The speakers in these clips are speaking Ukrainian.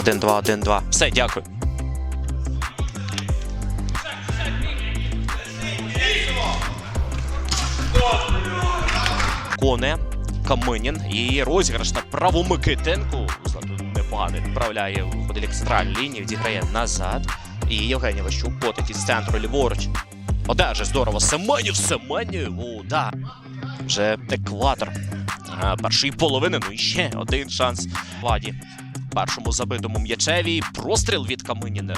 Один-два, один-два. Все, дякую. Коне, Каминін і розіграш на праву Микитенку. Непогано відправляє в центральну лінію, відіграє назад. І Євгеній Ващук котить із центру ліворуч. Одержи здорово. Семенів, Семенів. Удар. Вже екватор. А, першої половини. Ну і ще один шанс. Ваді. Першому забитому м'ячеві. Простріл від Каминіна.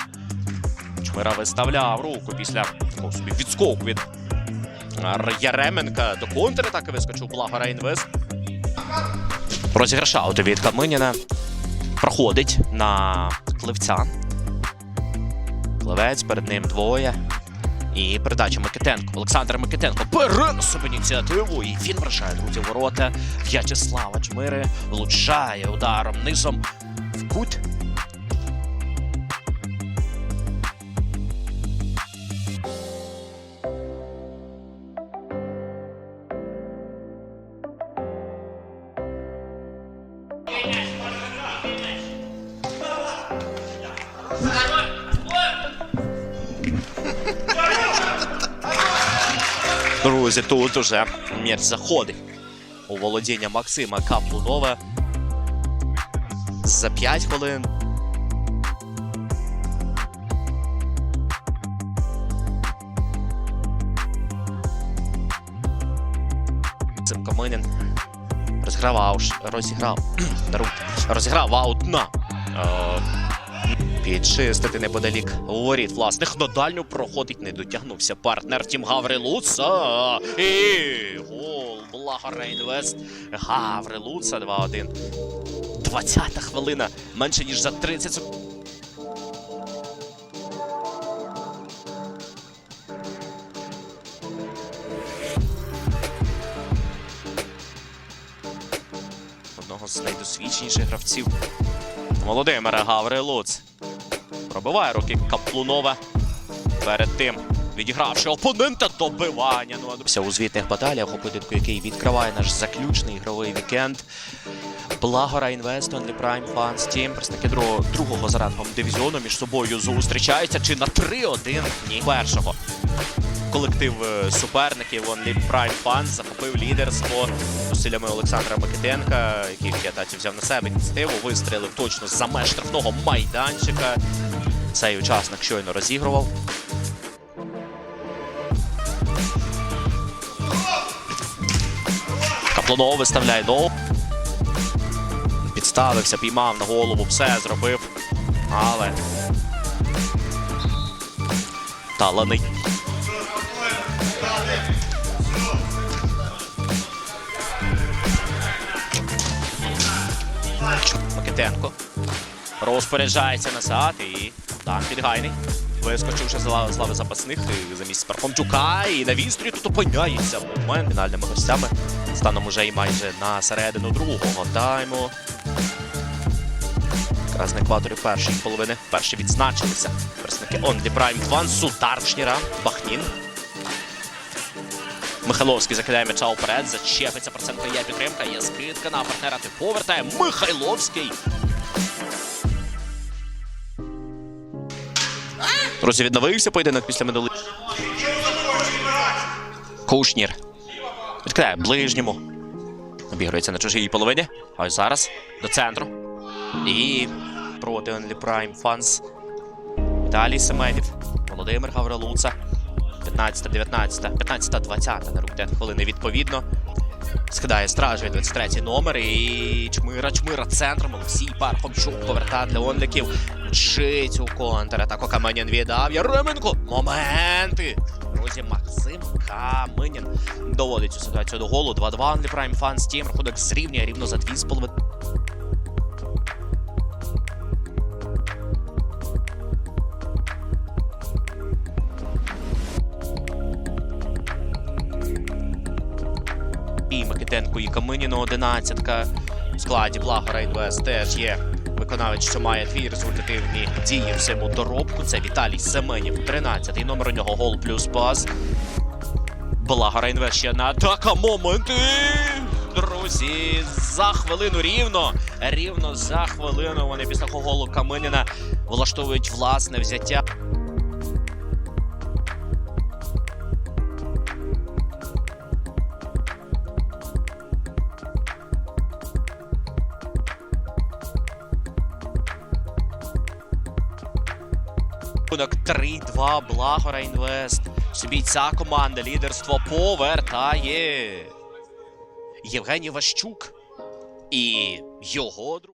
Чмира виставляв руку після такого собі відскоку від Яременка до контратаки вискочив благо Рейнвес. Розіграш ауту від Каминіна. Проходить на Кливця. Кливець, перед ним двоє. І передача Микитенко. Олександр Микитенко себе ініціативу. І він вражає друзі ворота. В'ячеслава Чмири влучає ударом низом Друзі, тут уже м'яч заходить у володіння Максима Каплунова. За 5 хвилин. Цим Каминін розіграв, розіграв, даруйте, розіграв аут на е, Підчистити неподалік воріт власних на дальню проходить, не дотягнувся партнер Тім Гаврилуца. І гол Благо Рейнвест. Гаврилуца 2-1. 20-та хвилина. Менше ніж за 30 секунд. Одного з найдосвідченіших гравців Володимира Гаврилуц. Пробиває руки Каплунова. Перед тим відігравши опонента добивання. Ну, а у звітних баталіях у поєдинку, який відкриває наш заключний ігровий вікенд. Благора Інвест, Only Prime Fans Team. Представники другого, другого за дивізіону між собою зустрічаються. Чи на 3-1? Ні. Першого. Колектив е, суперників Only Prime Fans захопив лідерство зусиллями Олександра Микитенка, який в п'ятаці взяв на себе ініціативу, вистрілив точно за меж штрафного майданчика. Цей учасник щойно розігрував. Каплунов виставляє до. Підставився, піймав на голову, все зробив. Але. Таланий. Микитенко. Розпоряджається назад і Богдан Підгайний. Вискочивши з лави, з лави запасних і замість Пархомчука. І на відстрій тут опиняється момент фінальними гостями. Станом уже і майже на середину другого тайму. Якраз на екваторі першої половини перші відзначилися. Only Prime Advance, удар Шніра, Бахнін. Михайловський закидає м'яча вперед, зачепиться, про центр є підтримка, є скидка на партнера, ти повертає Михайловський. Друзі, відновився поєдинок після медали. Кушнір. Відкидає ближньому. Обігрується на чужій половині. А ось зараз до центру. І проти Only Prime Fans. Віталій Семенів. Володимир Гаврилуца. 15, 19, 15, 20 на рук 10 хвилини відповідно. Скидає стражі 23 номер і чмира, чмира центром. Олексій Пархомчук повертає для онліків. Мчить у контратаку Каменін віддав. Яременко. Моменти. Друзі, Максим Каменін доводить цю ситуацію до голу. 2-2 Only Prime Fans Team. Рахунок зрівнює рівно за 2,5. І Микитенко, і Каминіно одинадцятка. В складі Благора Інвест теж є виконавець, що має дві результативні дії в цьому доробку. Це Віталій Семенів, 13-й номер у нього гол плюс пас. Благора Інвест ще на атака. Моменти! друзі. За хвилину рівно. Рівно за хвилину вони після голу Каминина влаштовують власне взяття. Рахунок 3-2 Благора Інвест. Собі ця команда лідерство повертає. Євгеній Ващук і його друг.